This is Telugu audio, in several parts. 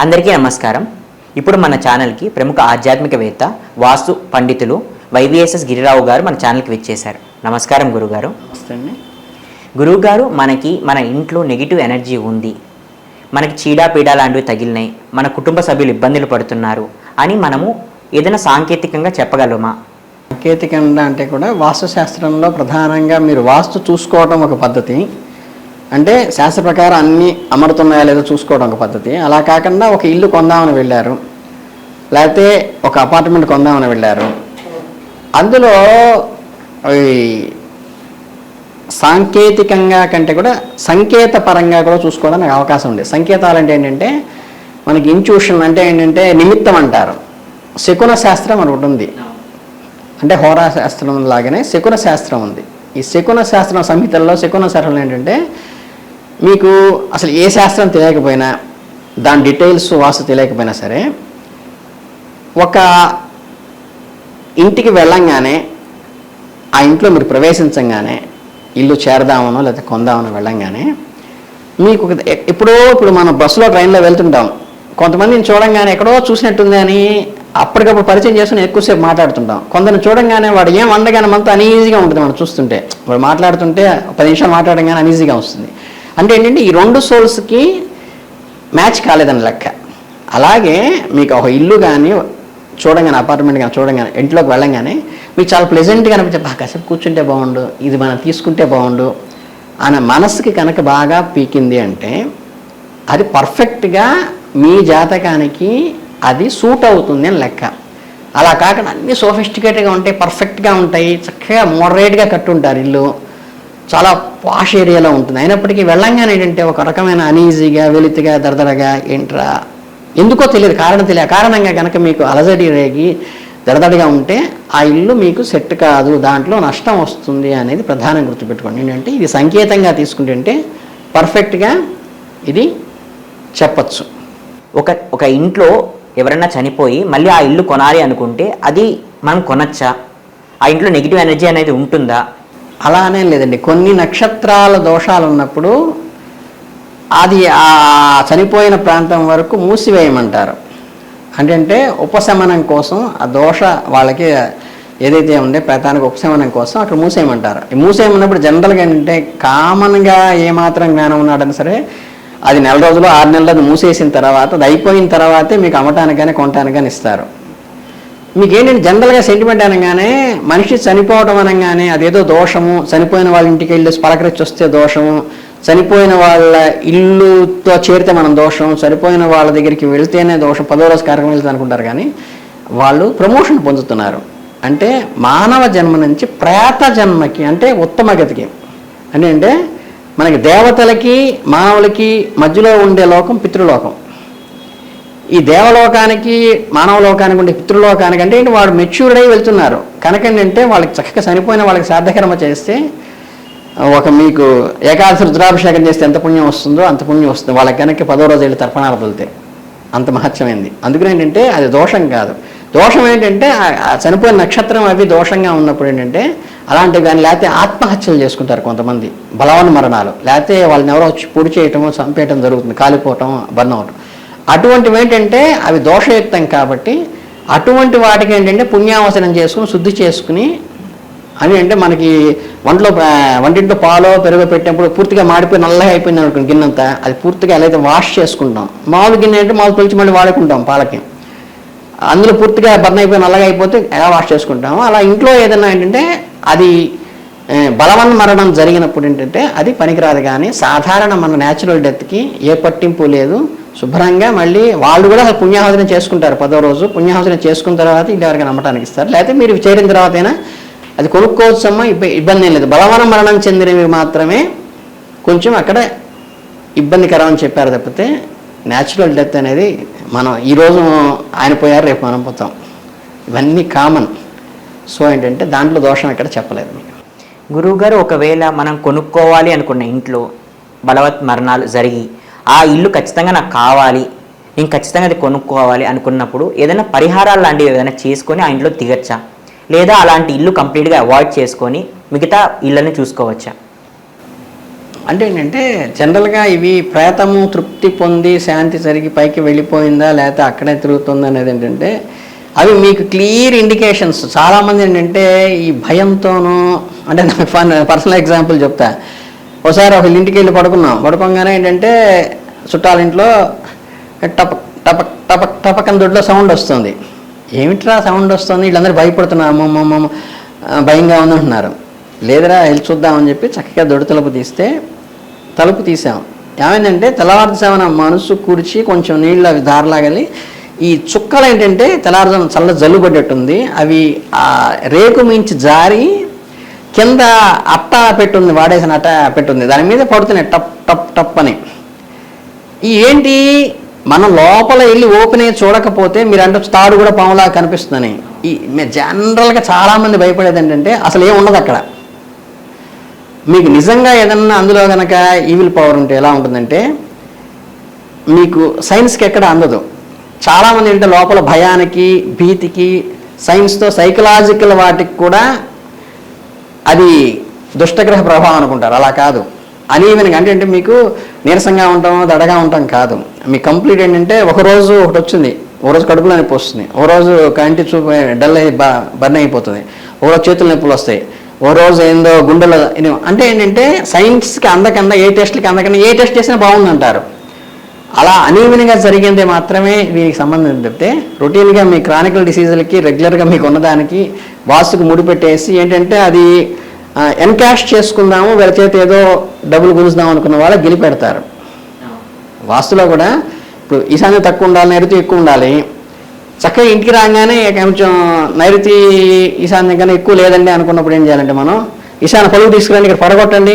అందరికీ నమస్కారం. ఇప్పుడు మన ఛానల్కి ప్రముఖ ఆధ్యాత్మికవేత్త వాస్తు పండితులు వైవిఎస్ఎస్ గిరిరావు గారు మన ఛానల్కి విచ్చేశారు. నమస్కారం గురుగారు. గురువుగారు మనకి మన ఇంట్లో నెగిటివ్ ఎనర్జీ ఉంది. మనకి చీడా పీడా లాంటివి తగిలినాయి. మన కుటుంబ సభ్యులు ఇబ్బందులు పడుతున్నారు అని మనము ఏదైనా సాంకేతికంగా చెప్పగలమా? సాంకేతికంగా అంటే కూడా వాస్తుశాస్త్రంలో ప్రధానంగా మీరు వాస్తు చూసుకోవడం ఒక పద్ధతి. అంటే శాస్త్ర ప్రకారం అన్నీ అమరుతున్నాయా లేదో చూసుకోవడం ఒక పద్ధతి. అలా కాకుండా ఒక ఇల్లు కొందామని వెళ్ళారు. లేకపోతే ఒక అపార్ట్మెంట్ కొందామని వెళ్ళారు. అందులో ఈ సాంకేతికంగా కంటే కూడా సంకేత పరంగా కూడా చూసుకోవడానికి అవకాశం ఉంది. సంకేతాలు అంటే ఏంటంటే మనకి ఇంట్యూషన్ అంటే ఏంటంటే నిమిత్తం అంటారు. శకున శాస్త్రం అని ఒకటి ఉంది. అంటే హోరా శాస్త్రం లాగానే శకున శాస్త్రం ఉంది. ఈ శకున శాస్త్రం సంహితల్లో శకున శాస్త్రం ఏంటంటే మీకు అసలు ఏ శాస్త్రం తెలియకపోయినా దాని డీటెయిల్స్ వాస్తు తెలియకపోయినా సరే ఒక ఇంటికి వెళ్ళంగానే ఆ ఇంట్లో మీరు ప్రవేశించంగానే ఇల్లు చేరదామనో లేకపోతే కొందామనో వెళ్ళంగానే మీకు ఎప్పుడో ఇప్పుడు మనం బస్సులో ట్రైన్లో వెళ్తుంటాం. కొంతమందిని చూడంగానే ఎక్కడో చూసినట్టుంది అని అప్పటికప్పుడు పరిచయం చేసుకుని ఎక్కువసేపు మాట్లాడుతుంటాం. కొందరిని చూడంగానే వాడు ఏం వండగానే మనతో అనీజీగా ఉంటుంది మనం చూస్తుంటే. వాడు మాట్లాడుతుంటే ఒక పది నిమిషాలు మాట్లాడగానే అనీజీగా వస్తుంది. అంటే ఏంటంటే ఈ రెండు సోల్స్కి మ్యాచ్ కాలేదని లెక్క. అలాగే మీకు ఒక ఇల్లు కానీ చూడంగానే అపార్ట్మెంట్ కానీ చూడంగానే ఇంట్లోకి వెళ్ళంగానే మీకు చాలా ప్లెజెంట్గా అనిపించే బాగా కాసేపు కూర్చుంటే బాగుండు ఇది మనం తీసుకుంటే బాగుండు అనే మనసుకి కనుక బాగా పీకింది అంటే అది పర్ఫెక్ట్గా మీ జాతకానికి అది సూట్ అవుతుంది అని లెక్క. అలా కాకుండా అన్ని సోఫిస్టికేటెడ్గా ఉంటాయి పర్ఫెక్ట్గా ఉంటాయి చక్కగా మోడరేట్గా కట్టుంటారు ఇల్లు. చాలా పాష్ ఏరియాలో ఉంటుంది. అయినప్పటికీ వెళ్ళంగానే ఏంటంటే ఒక రకమైన అనీజీగా వెలితిగా దరదరగా ఏంట్రా? ఎందుకో తెలియదు. కారణం తెలియదు. కారణంగా కనుక మీకు అలజడి రేగి దడదడిగా ఉంటే ఆ ఇల్లు మీకు సెట్ కాదు. దాంట్లో నష్టం వస్తుంది అనేది ప్రధానం గుర్తుపెట్టుకోండి. ఏంటంటే ఇది సంకేతంగా తీసుకుంటుంటే పర్ఫెక్ట్గా ఇది చెప్పచ్చు. ఒక ఒక ఇంట్లో ఎవరైనా చనిపోయి మళ్ళీ ఆ ఇల్లు కొనాలి అనుకుంటే అది మనం కొనచ్చా? ఆ ఇంట్లో నెగిటివ్ ఎనర్జీ అనేది ఉంటుందా? అలానే లేదండి. కొన్ని నక్షత్రాల దోషాలు ఉన్నప్పుడు అది ఆ చనిపోయిన ప్రాంతం వరకు మూసివేయమంటారు. అంటే ఉపశమనం కోసం ఆ దోష వాళ్ళకి ఏదైతే ఉందో ప్రతానికి ఉపశమనం కోసం అక్కడ మూసేయమంటారు. మూసేయమన్నప్పుడు జనరల్గా ఏంటంటే కామన్గా ఏమాత్రం జ్ఞానం ఉన్నాడని సరే అది నెల రోజులు ఆరు నెలలు మూసేసిన తర్వాత అది అయిపోయిన తర్వాతే మీకు అమ్మటానికి కానీ కొనటానికి కానీ ఇస్తారు. మీకు ఏంటంటే జనరల్గా సెంటిమెంట్ అనగానే మనిషి చనిపోవడం అనగానే అదేదో దోషము చనిపోయిన వాళ్ళ ఇంటికి వెళ్ళి పలకరించి వస్తే దోషము చనిపోయిన వాళ్ళ ఇల్లుతో చేరితే మనం దోషం చనిపోయిన వాళ్ళ దగ్గరికి వెళ్తేనే దోషం పదో రోజు కార్యక్రమం వెళ్తే అనుకుంటారు కానీ వాళ్ళు ప్రమోషన్ పొందుతున్నారు. అంటే మానవ జన్మ నుంచి ప్రేత జన్మకి అంటే ఉత్తమ గతికి. అంటే అంటే మనకి దేవతలకి మానవులకి మధ్యలో ఉండే లోకం పితృలోకం. ఈ దేవలోకానికి మానవ లోకానికి ఉండే పితృలోకానికి అంటే ఏంటి? వాడు మెచ్యూర్డ్ అయి వెళ్తున్నారు. కనుక ఏంటంటే వాళ్ళకి చక్కగా చనిపోయిన వాళ్ళకి శ్రాద్ధకర్మ చేస్తే ఒక మీకు ఏకాదశి రుద్రాభిషేకం చేస్తే ఎంత పుణ్యం వస్తుందో అంత పుణ్యం వస్తుంది. వాళ్ళకి కనుక పదో రోజు వెళ్ళి తర్పణాలు అంత. మహత్యమైంది. అందుకని ఏంటంటే అది దోషం కాదు. దోషం ఏంటంటే చనిపోయిన నక్షత్రం అవి దోషంగా ఉన్నప్పుడు ఏంటంటే అలాంటివి కానీ లేకపోతే ఆత్మహత్యలు చేసుకుంటారు కొంతమంది. బలవన్ మరణాలు లేకపోతే వాళ్ళని ఎవరో వచ్చి పొడి చేయటం చంపేయటం జరుగుతుంది. కాలిపోవటం బర్న్ అవటం అటువంటివి ఏంటంటే అవి దోషయుక్తం కాబట్టి అటువంటి వాటికి ఏంటంటే పుణ్యావసనం చేసుకుని శుద్ధి చేసుకుని అని అంటే మనకి వంటలో వంటింట్లో పాలో పెరుగు పెట్టినప్పుడు పూర్తిగా మాడిపోయి నల్లగా అయిపోయింది అనుకోండి గిన్నెంతా. అది పూర్తిగా ఎలా అయితే వాష్ చేసుకుంటాం. మామూలు గిన్నె అంటే మామూలు తొలిచి మళ్ళీ వాడుకుంటాం పాలకి. అందులో పూర్తిగా బర్న్ అయిపోయి నల్లగా అయిపోతే ఎలా వాష్ చేసుకుంటాము. అలా ఇంట్లో ఏదైనా ఏంటంటే అది బలవన్ మరణం జరిగినప్పుడు ఏంటంటే అది పనికిరాదు కానీ సాధారణ మన న్యాచురల్ డెత్కి ఏ పట్టింపు లేదు. శుభ్రంగా మళ్ళీ వాళ్ళు కూడా అసలు పుణ్యాహోదనం చేసుకుంటారు పదో రోజు. పుణ్యాహోదనం చేసుకున్న తర్వాత ఇల్లు నమ్మటానికి ఇస్తారు. లేకపోతే మీరు చేరిన తర్వాత అయినా అది కొనుక్కోవచ్చమ్మా అమ్మ ఇబ్బంది ఏం లేదు. బలవన మరణం చెందినవి మాత్రమే కొంచెం అక్కడ ఇబ్బందికరం అని చెప్పారు తప్పితే న్యాచురల్ డెత్ అనేది మనం ఈరోజు ఆయన పోయారు రేపు మనం పోతాం. ఇవన్నీ కామన్ సో ఏంటంటే దాంట్లో దోషం ఎక్కడ చెప్పలేదు మీకు. గురువుగారు ఒకవేళ మనం కొనుక్కోవాలి అనుకున్న ఇంట్లో బలవత్ మరణాలు జరిగి ఆ ఇల్లు ఖచ్చితంగా నాకు కావాలి నేను ఖచ్చితంగా అది కొనుక్కోవాలి అనుకున్నప్పుడు ఏదైనా పరిహారాలు లాంటివి ఏదైనా చేసుకొని ఆ ఇంట్లో దిగచ్చా లేదా అలాంటి ఇల్లు కంప్లీట్గా అవాయిడ్ చేసుకొని మిగతా ఇళ్ళని చూసుకోవచ్చా? అంటే ఏంటంటే జనరల్గా ఇవి ప్రేతము తృప్తి పొంది శాంతి జరిగి పైకి వెళ్ళిపోయిందా లేకపోతే అక్కడే తిరుగుతుందా అనేది ఏంటంటే అవి మీకు క్లియర్ ఇండికేషన్స్. చాలామంది ఏంటంటే ఈ భయంతోనూ అంటే నాకు పర్సనల్ ఎగ్జాంపుల్ చెప్తా. ఒకసారి ఒక ఇంటికి వెళ్ళి పడుకున్నాం. పడుకోగానే ఏంటంటే చుట్టాలింట్లో టపక్ టపక్ టపక్ టపక్ అని దొడ్లో సౌండ్ వస్తుంది. ఏమిట్రా సౌండ్ వస్తుంది? వీళ్ళందరూ భయపడుతున్నారు. అమ్మమ్మ భయంగా ఉందంటున్నారు. లేదురా వెళ్ళి చూద్దామని చెప్పి చక్కగా దొడ్డు తలుపు తీస్తే తలుపు తీసాం. ఏమైందంటే తెల్లవారుజామున మనసు కూర్చి కొంచెం నీళ్ళు అవి దారలాగలి ఈ చుక్కలు ఏంటంటే తెల్లవారుజామున చల్ల జల్లు పడ్డట్టుంది అవి ఆ రేకు మించి జారి కింద అట్ట పెట్టుంది వాడేసిన అట్ట పెట్టుంది. దాని మీద పడుతున్నాయి టప్ టప్ టప్ అని. ఏంటి? మనం లోపల వెళ్ళి ఓపెన్ అయ్యి చూడకపోతే మీరు అంటే తాడు కూడా పాములా కనిపిస్తుందని. ఈ జనరల్గా చాలామంది భయపడేది ఏంటంటే అసలు ఏం ఉండదు అక్కడ. మీకు నిజంగా ఏదన్నా అందులో కనుక ఈవిల్ పవర్ ఉంటే ఎలా ఉంటుందంటే మీకు సైన్స్కి ఎక్కడ అందదు. చాలామంది ఏంటంటే లోపల భయానికి భీతికి సైన్స్తో సైకలాజికల్ వాటికి కూడా అది దుష్టగ్రహ ప్రభావం అనుకుంటారు. అలా కాదు. అనీవెన్గా అంటే అంటే మీకు నీరసంగా ఉంటాం దడగా ఉంటాం కాదు. మీ కంప్లీట్ ఏంటంటే ఒక రోజు ఒకటి వచ్చింది. ఒక రోజు కడుపులో నొప్పి వస్తుంది. ఒక రోజు కంటి చూపు డల్ అయి బర్న్ అయిపోతుంది. ఒక రోజు చేతుల నొప్పులు వస్తాయి. ఓ రోజు ఏందో గుండెలో అంటే ఏంటంటే సైన్స్కి అందకన్నా ఏ టెస్ట్లకి అందకన్నా ఏ టెస్ట్ చేసినా బాగుందంటారు. అలా అనీవెన్గా జరిగింది మాత్రమే వీరికి సంబంధం చెప్తే రొటీన్గా మీ క్రానికల్ డిసీజులకి రెగ్యులర్గా మీకు ఉన్నదానికి వాస్తుకు ముడిపెట్టేసి ఏంటంటే అది ఎన్కాష్ చేసుకుందాము వీళ్ళ చేతి ఏదో డబ్బులు గుంజుదాం అనుకున్న వాళ్ళు గెలిపెడతారు వాస్తులో కూడా ఇప్పుడు ఈశాన్యం తక్కువ ఉండాలి నైరుతి ఎక్కువ ఉండాలి. చక్కగా ఇంటికి రాగానే కొంచెం నైరుతి ఈశాన్యం కన్నా ఎక్కువ లేదండి అనుకున్నప్పుడు ఏం చేయాలంటే మనం ఈశాన్య పొలుగు తీసుకురండి ఇక్కడ పడగొట్టండి.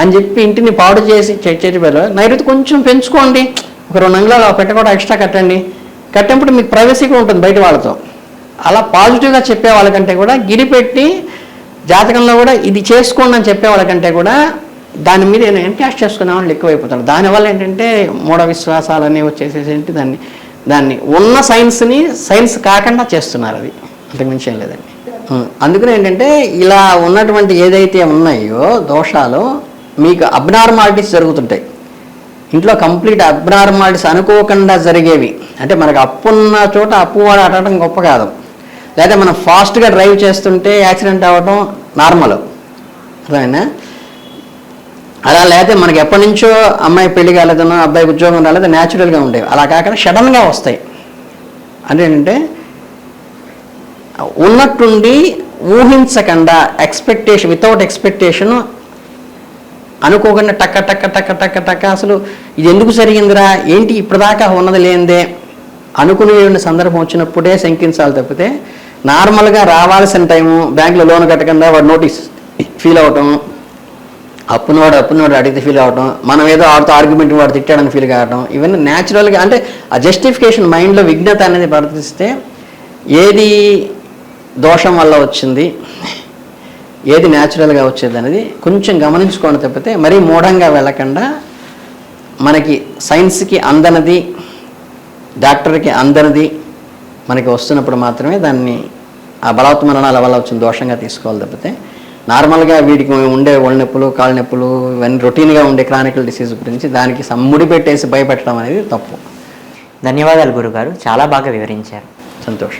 అని చెప్పి ఇంటిని పాడు చేసి చెట్టు నైరుతి కొంచెం పెంచుకోండి. ఒక రెండు అంగుళాలు కూడా ఎక్స్ట్రా కట్టండి. కట్టినప్పుడు మీకు ప్రైవసీగా ఉంటుంది బయట వాళ్ళతో. అలా పాజిటివ్గా చెప్పే వాళ్ళకంటే కూడా గిరి పెట్టి జాతకంలో కూడా ఇది చేసుకోండి అని చెప్పే వాళ్ళకంటే కూడా దాని మీద ఎన్కాష్ చేసుకునే వాళ్ళు ఎక్కువైపోతారు దానివల్ల ఏంటంటే మూఢ విశ్వాసాలన్నీ వచ్చేసేసి ఏంటి దాన్ని దాన్ని ఉన్న సైన్స్ని సైన్స్ కాకుండా చేస్తున్నారు అది అంతకుమించి ఏం లేదండి. అందుకని ఏంటంటే ఇలా ఉన్నటువంటి ఏదైతే ఉన్నాయో దోషాలు మీకు అబ్నార్మాలిటీస్ జరుగుతుంటాయి. ఇంట్లో కంప్లీట్ అబ్నార్మాలిటీస్ అనుకోకుండా జరిగేవి. అంటే మనకు అప్పు ఉన్న చోట అప్పు వాడు అడగడం గొప్ప కాదు. లేదా మనం ఫాస్ట్గా డ్రైవ్ చేస్తుంటే యాక్సిడెంట్ అవ్వడం నార్మల్ అర్థమైనా అలా లేకపోతే మనకి ఎప్పటి నుంచో అమ్మాయి పెళ్ళి కాలేదనో అబ్బాయి ఉద్యోగం రాలేదో న్యాచురల్గా ఉండేవి. అలా కాకుండా సడన్గా వస్తాయి. అంటే ఏంటంటే ఉన్నట్టుండి ఊహించకుండా ఎక్స్పెక్టేషన్ వితౌట్ ఎక్స్పెక్టేషన్ అనుకోకుండా టక్క టక్క టక్క టక్క టక్క అసలు ఇది ఎందుకు జరిగిందిరా? ఏంటి ఇప్పటిదాకా ఉన్నది లేనిదే? అనుకునే సందర్భం వచ్చినప్పుడే శంకించాలి తప్పితే నార్మల్గా రావాల్సిన టైము బ్యాంకులో లోన్ కట్టకుండా వాడు నోటీస్ ఫీల్ అవటం అప్పునవాడు అప్పునోడు అడిగితే ఫీల్ అవటం మనం ఏదో ఆడుతూ ఆర్గ్యుమెంట్ వాడు తిట్టాడని ఫీల్ కావడం ఇవన్నీ న్యాచురల్గా అంటే ఆ జస్టిఫికేషన్ మైండ్లో విఘ్నత అనేది ప్రవర్తిస్తే ఏది దోషం వల్ల వచ్చింది? ఏది న్యాచురల్గా వచ్చేది అనేది కొంచెం గమనించుకోండి తప్పితే మరీ మూఢంగా వెళ్ళకుండా మనకి సైన్స్కి అందనది డాక్టర్కి అందనది మనకి వస్తున్నప్పుడు మాత్రమే దాన్ని ఆ బలవత్ మరణాల వల్ల వచ్చిన దోషంగా తీసుకోవాలి తప్పితే నార్మల్గా వీడికి ఉండే ఒళ్ళు నొప్పులు కాళ్ళ నొప్పులు ఇవన్నీ రొటీన్గా ఉండే క్రానికల్ డిసీజ్ గురించి దానికి సమ్ముడి పెట్టేసి భయపెట్టడం అనేది తప్పు. ధన్యవాదాలు గురుగారు. చాలా బాగా వివరించారు. సంతోషం.